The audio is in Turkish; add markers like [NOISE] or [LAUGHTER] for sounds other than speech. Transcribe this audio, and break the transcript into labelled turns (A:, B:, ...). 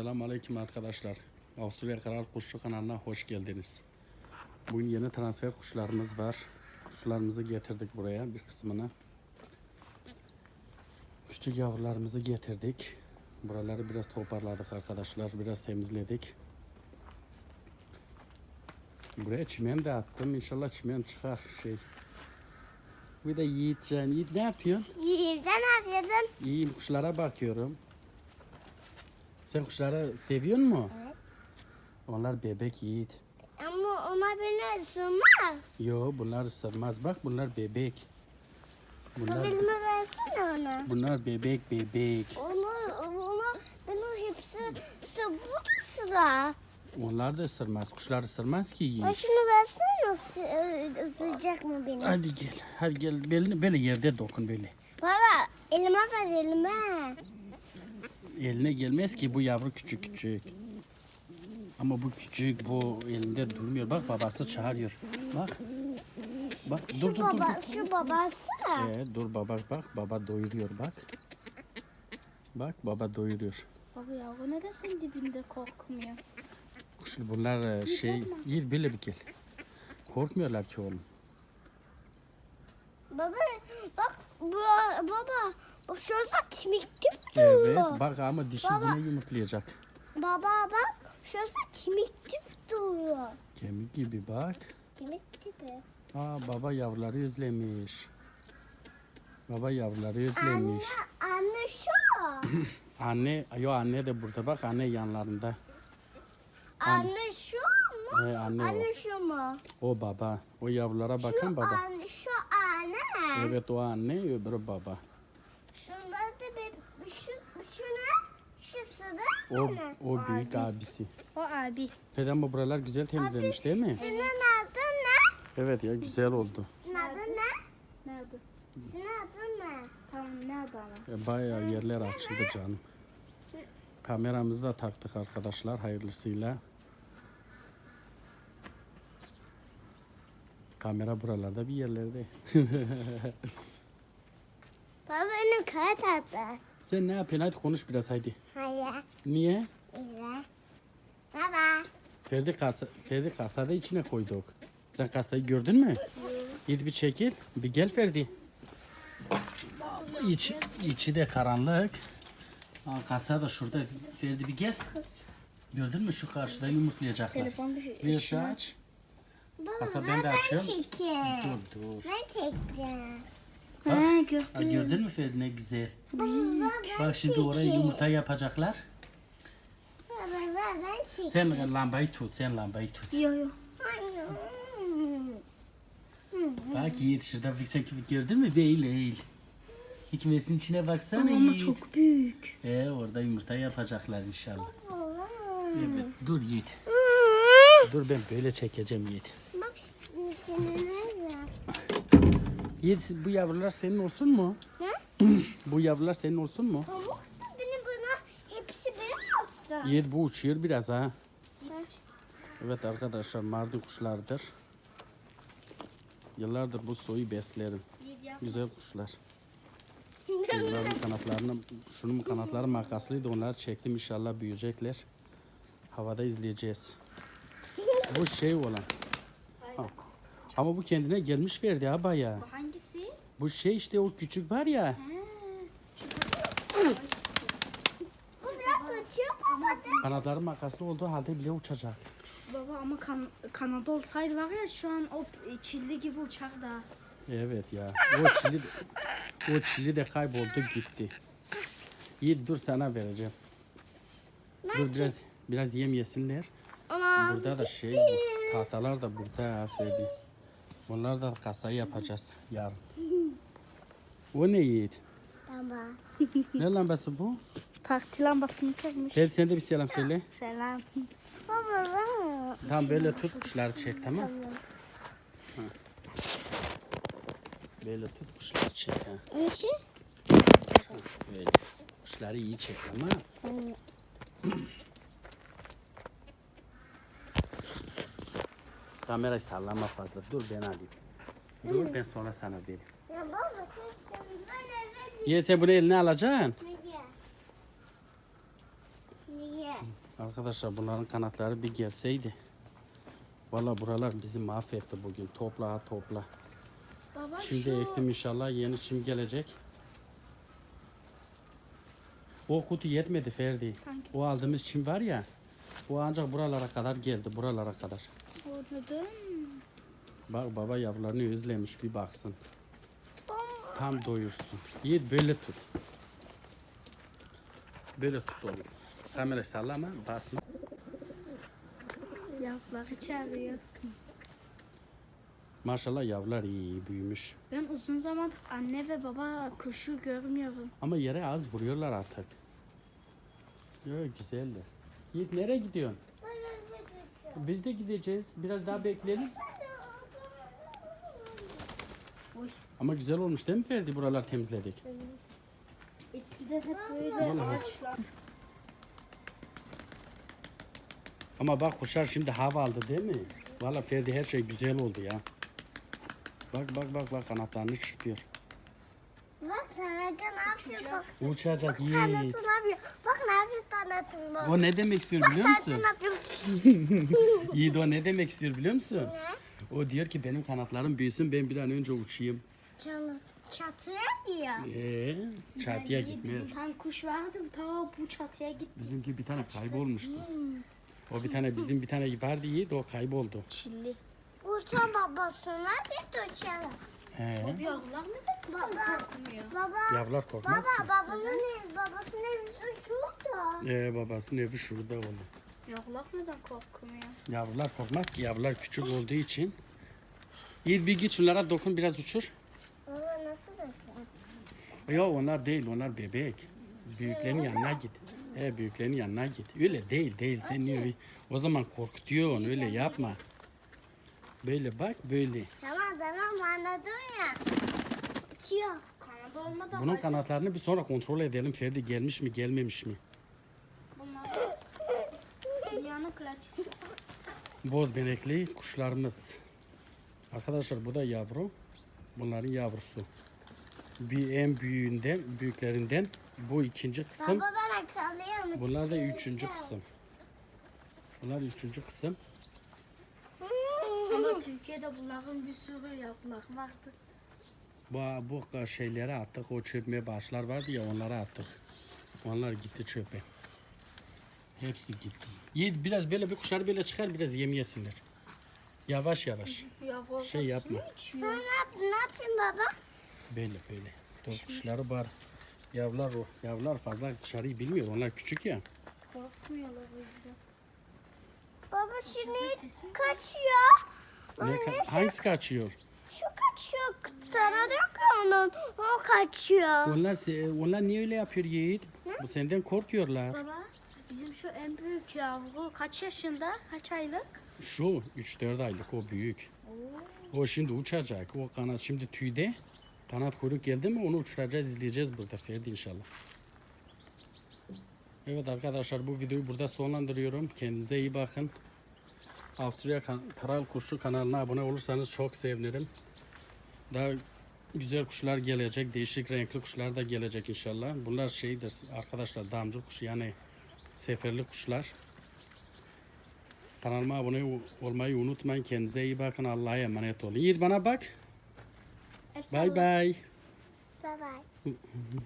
A: Selamünaleyküm arkadaşlar. Avusturya Karar Kuşçu kanalına hoş geldiniz. Bugün yeni transfer kuşlarımız var. Kuşlarımızı getirdik buraya bir kısmını. Küçük yavrularımızı getirdik. Buraları biraz toparladık arkadaşlar. Biraz temizledik. Buraya çimen de attım. İnşallah çimen çıkar şey. Bir de Yiğitcan. Yiğit ne yapıyorsun?
B: İyiyim sen ne yapıyorsun?
A: İyiyim kuşlara bakıyorum. Sen kuşları seviyor mu?
B: Evet.
A: Onlar bebek yiğit.
B: Ama onlar beni ısırmaz.
A: Yo bunlar ısırmaz. Bak bunlar bebek. Bunlar
B: Mobilimi versene ona.
A: bunlar bebek bebek.
B: Onu, onu, onu hepsi sı- bu da sıra.
A: Onlar da ısırmaz. Kuşlar ısırmaz ki yiğit.
B: şunu versene ısı- ısıracak mı beni?
A: Hadi gel. Hadi gel. Belini böyle yerde dokun böyle.
B: Baba elime ver elime.
A: Eline gelmez ki bu yavru küçük küçük. Ama bu küçük bu elinde durmuyor. Bak babası çağırıyor. Bak. Bak dur
B: Şu
A: dur dur.
B: baba,
A: dur.
B: şu babası.
A: Ee, dur baba bak baba doyuruyor bak. Bak baba doyuruyor.
C: Baba ya bu neden senin dibinde korkmuyor?
A: Şimdi bunlar e, şey yiğit böyle bir gel. Korkmuyorlar ki oğlum.
B: Baba bak bu, baba o şurası kemikli
A: Evet
B: duruyor.
A: bak ama dişi
B: Baba.
A: yine yumurtlayacak.
B: Baba bak şurası kemikli duruyor.
A: Kemik gibi bak.
B: Kemik gibi.
A: Aa baba yavruları özlemiş. Baba yavruları özlemiş.
B: Anne şu. [CLEARS THROAT]
A: Anne, yo anne de burada bak anne yanlarında.
B: Anne şu mu?
A: Ee, anne o.
B: Anne şu mu?
A: O baba. O yavrulara
B: Şu
A: bakın baba.
B: anne, şu anne.
A: Evet o anne öbürü baba.
B: Şunda da bir şu şu ne? Şusu da
A: O,
B: ne?
A: o büyük abisi.
C: O abi.
A: Bu buralar güzel temizlenmiş değil mi?
B: Senin adın ne?
A: Evet ya güzel oldu.
B: Senin adın ne?
C: Nerede?
B: Senin adın ne?
C: Tamam nerede ama?
A: E, Bayağı yerler açıldı canım. Kameramızı da taktık arkadaşlar hayırlısıyla. Kamera buralarda bir yerlerde. [LAUGHS]
B: Baba benim kara tatlı.
A: Sen ne yapıyorsun? Hadi konuş biraz hadi.
B: Hayır.
A: Niye?
B: İyi. Baba.
A: Ferdi, kasa, Ferdi kasada içine koyduk. Sen kasayı gördün mü? Git bir çekil. Bir gel Ferdi. İç, içi de karanlık. Aa, kasa da şurada. Ferdi bir gel. Gördün mü şu karşıda yumurtlayacaklar.
C: Telefon bir
A: Bir ışığı aç.
B: Baba
A: Kasa
B: ben,
A: ben de
B: ben
A: açıyorum.
B: çekeyim.
A: Dur dur.
B: Ben çekeceğim.
A: Bak.
C: Ha
A: gördün mü Ferdi ne güzel. Bak şimdi oraya yumurta yapacaklar. Sen lambayı tut. Sen lambayı tut.
C: Yo yo.
B: Ay,
A: Bak Yiğit şurada sen gördün mü? Değil değil. Hikmetin içine baksana
C: Ama,
A: Yiğit.
C: çok büyük.
A: Ee, orada yumurta yapacaklar inşallah. Evet. Dur Yiğit. Dur ben böyle çekeceğim Yiğit.
B: Bak senin
A: Yiğit bu yavrular senin olsun mu?
B: Ne? [CLEARS THROAT]
A: bu yavrular senin olsun mu?
B: Pamuk da beni buna hepsi benim olsun.
A: Yiğit bu uçuyor biraz ha. Evet arkadaşlar mardin kuşlardır. Yıllardır bu soyu beslerim. Güzel kuşlar. [LAUGHS] Bunların kanatlarını, şunun kanatları makaslıydı. Onları çektim inşallah büyüyecekler. Havada izleyeceğiz. Bu şey olan. Ha. Ama bu kendine gelmiş verdi ha bayağı.
C: Bu?
A: Bu şey işte o küçük var ya.
B: Bu biraz uçuyor baba.
A: Kanatları makaslı olduğu halde bile uçacak.
C: Baba ama kan Kanada olsaydı var ya şu an o çilli gibi uçar da.
A: Evet ya. O çili, o çili de kayboldu gitti. Yiğit dur sana vereceğim. Dur biraz biraz yem yesinler.
B: Ama
A: Burada da şey tahtalar da burada Ferdi. Bunlar da kasayı yapacağız yarın. O ne Yiğit?
B: baba.
A: Ne lambası bu?
C: Parti lambasını takmış.
A: Ferdi sen de bir selam söyle.
C: Selam.
B: Baba baba.
A: Tamam böyle tut kuşları çek tamam. Ha. Böyle tut kuşları çek ha.
B: Nişi?
A: Böyle. Kuşları iyi çek ama. Kamerayı sallama fazla. Dur ben alayım. Dur ben sonra sana vereyim.
B: Ya baba keşke ben eve
A: Ye sen bunu eline alacaksın. Arkadaşlar bunların kanatları bir gelseydi. Valla buralar bizi mahvetti bugün. Topla topla.
C: Baba
A: Şimdi
C: şu
A: ektim inşallah yeni çim gelecek. O kutu yetmedi Ferdi.
C: Hangi?
A: O aldığımız çim var ya. O ancak buralara kadar geldi. Buralara kadar.
C: Anladım.
A: Bak baba yavrularını özlemiş bir baksın. Tam doyursun. Yiğit böyle tut. Böyle tut oğlum. Kamera sallama basma.
C: Yaprakı çağırıyor.
A: Maşallah yavrular iyi, iyi büyümüş.
C: Ben uzun zamandır anne ve baba kuşu görmüyorum.
A: Ama yere az vuruyorlar artık. Yo güzeller. Yiğit nereye gidiyorsun? Biz de gideceğiz. Biraz daha bekleyelim. Ama güzel olmuş değil mi Ferdi? Buralar temizledik.
C: Eskiden hep böyle
A: Vallahi.
C: ağaçlar.
A: Ama bak kuşlar şimdi hava aldı değil mi? Valla Ferdi her şey güzel oldu ya. Bak bak bak bak kanatlarını çırpıyor.
B: Bak kanatı ne yapıyor bak.
A: Uçacak Yiğit.
B: ne yapıyor? Bak ne yapıyor kanatın bak.
A: O ne demek istiyor biliyor
B: Kanatı
A: musun?
B: ne yapıyor? [LAUGHS]
A: Yiğit o ne demek istiyor biliyor musun?
B: Ne?
A: O diyor ki benim kanatlarım büyüsün ben bir an önce uçayım.
B: Çatıya diyor.
A: Ee, çatıya
C: Yani
A: gitmez.
C: Bizim tane kuş vardı ta bu çatıya gitti.
A: Bizimki bir tane kaybolmuştu. O bir tane bizim bir tane vardı Yiğit o kayboldu.
C: Çilli.
B: Uçan babasına gitti uçarak.
A: He.
C: Yavrular neden bizden korkmuyor?
B: Baba.
A: Yavrular korkmaz
B: Baba
A: ki.
B: babamın evi, babasının evi şurada.
A: Ee, babasının evi şurada oğlum.
C: Yavrular neden korkmuyor?
A: Yavrular korkmaz ki yavrular küçük olduğu için. Yiğit bir git şunlara dokun biraz uçur.
B: Nasıl bakıyor?
A: Yok onlar değil onlar bebek. Büyüklerin yanına git. He büyüklerin yanına git. Öyle değil değil sen niye O zaman korkutuyorsun öyle yapma. Böyle bak böyle.
B: Tamam tamam anladım ya. Uçuyor.
C: Kanada olmadan
A: Bunun kanatlarını bir sonra kontrol edelim. Ferdi gelmiş mi gelmemiş mi?
C: bunlar dünyanın klaçısı.
A: Boz benekli kuşlarımız. Arkadaşlar bu da yavru. Bunların yavrusu. Bir en büyüğünden, büyüklerinden bu ikinci kısım.
B: Baba ben akalıyorum.
A: Bunlar da üçüncü kısım. Bunlar üçüncü kısım.
C: Ama Türkiye'de bunların bir sürü yavrular vardı.
A: Bu, bu şeyleri attık. O çöpme başlar vardı ya onları attık. Onlar gitti çöpe. Hepsi gitti. Yiğit biraz böyle bir kuşlar böyle çıkar biraz yem yesinler. Yavaş yavaş.
C: Yavru
A: Şey yapma.
B: Ne, yap, ne yapayım baba?
A: Böyle böyle. Kuşları var. Yavrular o. Yavrular fazla dışarıyı bilmiyor. Onlar küçük ya.
C: Korkmuyorlar o yüzden.
B: Baba şimdi kaçıyor.
A: Ne, ka- hangisi kaçıyor?
B: şu kaçıyor. Taradı yok ya onun. O kaçıyor.
A: Onlar, se- onlar niye öyle yapıyor Yiğit? Bu senden korkuyorlar.
C: Baba bizim şu en büyük yavru kaç yaşında? Kaç aylık?
A: Şu 3-4 aylık o büyük. O şimdi uçacak. O kanat şimdi tüyde. Kanat kuyruk geldi mi onu uçuracağız izleyeceğiz burada Ferdi inşallah. Evet arkadaşlar bu videoyu burada sonlandırıyorum. Kendinize iyi bakın. Avusturya Kral Kuşu kanalına abone olursanız çok sevinirim. Daha güzel kuşlar gelecek. Değişik renkli kuşlar da gelecek inşallah. Bunlar şeydir arkadaşlar damcı kuşu yani seferli kuşlar. Kanalıma abone ol- olmayı unutmayın. Kendinize iyi bakın. Allah'a emanet olun. Yiğit bana bak. Bay bay.
B: Bye bye. [LAUGHS]